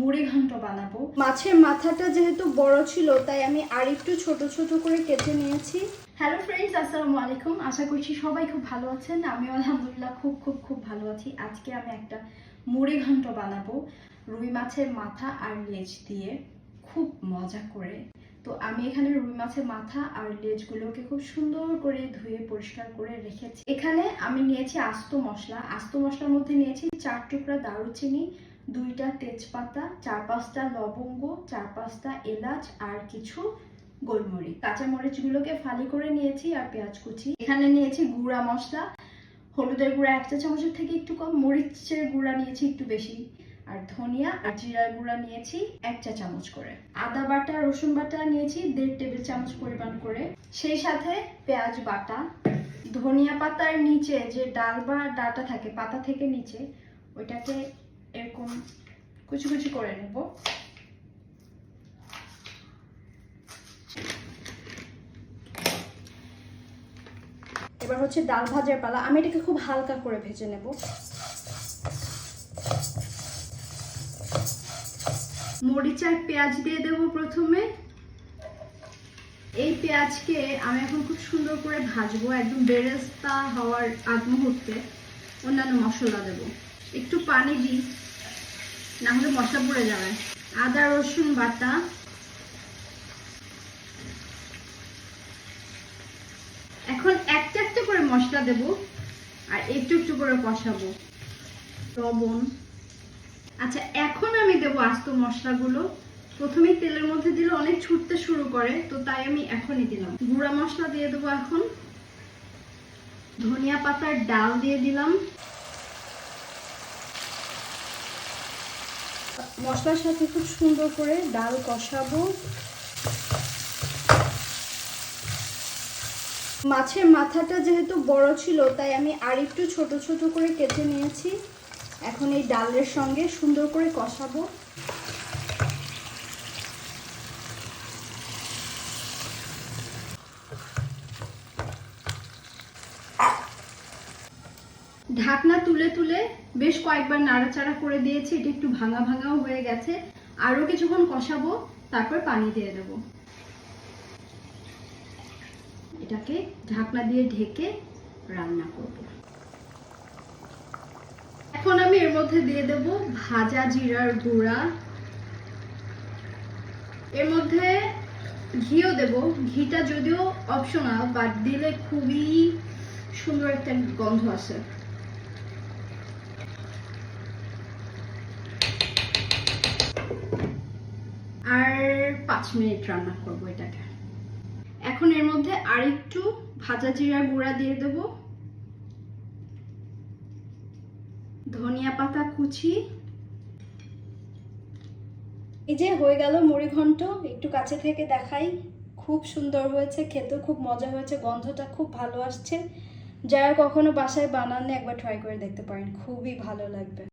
মুড়ি ঘন্ট বানাবো। মাছের মাথাটা যেহেতু বড় ছিল তাই আমি আর একটু ছোট ছোট করে কেটে নিয়েছি। হ্যালো ফ্রেন্ডস আসসালামু আলাইকুম। আশা করছি সবাই খুব ভালো আছেন। আমি আলহামদুলিল্লাহ খুব খুব খুব ভালো আছি। আজকে আমি একটা মুড়ি ঘন্ট বানাবো রুই মাছের মাথা আর লেজ দিয়ে। খুব মজা করে। তো আমি এখানে রুই মাছের মাথা আর লেজগুলোকে খুব সুন্দর করে ধুয়ে পরিষ্কার করে রেখেছি। এখানে আমি নিয়েছি আস্ত মশলা। আস্ত মশলার মধ্যে নিয়েছি চার টুকরা দারুচিনি দুইটা তেজপাতা, চার পাঁচটা লবঙ্গ, চার পাঁচটা এলাচ আর কিছু গোলমরিচ। কাঁচা মরিচগুলোকে ফালি করে নিয়েছি আর পেঁয়াজ কুচি। এখানে নিয়েছি গুঁড়া মশলা। হলুদের গুঁড়া এক চা চামচের থেকে একটু কম, মরিচের গুঁড়া নিয়েছি একটু বেশি। আর ধনিয়া আর জিরার গুঁড়া নিয়েছি এক চা চামচ করে। আদা বাটা, রসুন বাটা নিয়েছি দেড় টেবিল চামচ পরিমাণ করে। সেই সাথে পেঁয়াজ বাটা। ধনিয়া পাতার নিচে যে ডাল বা ডাটা থাকে, পাতা থেকে নিচে, ওইটাকে এরকম। কুচি কুচি করে নেব। এবার হচ্ছে ডাল ভাজার পালা। আমি এটাকে খুব হালকা করে ভেজে নেব। মরিচ পেঁয়াজ দিয়ে দেবো প্রথমে। এই পেঁয়াজকে আমি এখন খুব সুন্দর করে ভাজবো। একদম বেরেস্তা হওয়ার আগ মুহূর্তে অন্যান্য মশলা দেব। একটু পানি দিই। না হলে মশলা পড়ে যাবে। আদা, রসুন, বাটা। এখন একটা একটা করে মশলা দেব আর একটু একটু করে কষাবো। লবণ। আচ্ছা এখন আমি দেবো আস্ত মশলাগুলো। প্রথমেই তেলের মধ্যে দিলে অনেক ছুটতে শুরু করে, তো তাই আমি এখনই দিলাম। গুঁড়া মশলা দিয়ে দেবো এখন। ধনিয়া পাতার ডাল দিয়ে দিলাম। মশলার সাথে খুব সুন্দর করে ডাল কষাবো। মাছের মাথাটা যেহেতু বড় ছিল, তাই আমি আর একটু ছোট ছোট করে কেটে নিয়েছি। এখন এই ডালের সঙ্গে সুন্দর করে কষাবো। ঢাকনা তুলে তুলে বেশ কয়েকবার নাড়াচাড়া করে দিয়েছি, এটা একটু ভাঙা ভাঙাও হয়ে গেছে। আরও কিছুক্ষণ কষাবো, তারপর পানি দিয়ে দেবো। এটাকে ঢাকনা দিয়ে ঢেকে রান্না করব। এখন আমি এর মধ্যে দিয়ে দেব ভাজা জিরার গুঁড়া। এর মধ্যে ঘিও দেব। ঘিটা যদিও অপশনাল বাট দিলে খুবই সুন্দর একটা গন্ধ আসে আর পাঁচ মিনিট রান্না করব এটাকে। এখন এর মধ্যে আরেকটু ভাজা জিরা গুঁড়া দিয়ে দেব। ধনিয়া পাতা কুচি। এই যে হয়ে গেল মুড়ি ঘন্ট, একটু কাছে থেকে দেখাই। খুব সুন্দর হয়েছে, খেতে খুব মজা হয়েছে, গন্ধটা খুব ভালো আসছে। যারা কখনো বাসায় বানাননি একবার ট্রাই করে দেখতে পারেন। খুবই ভালো লাগবে।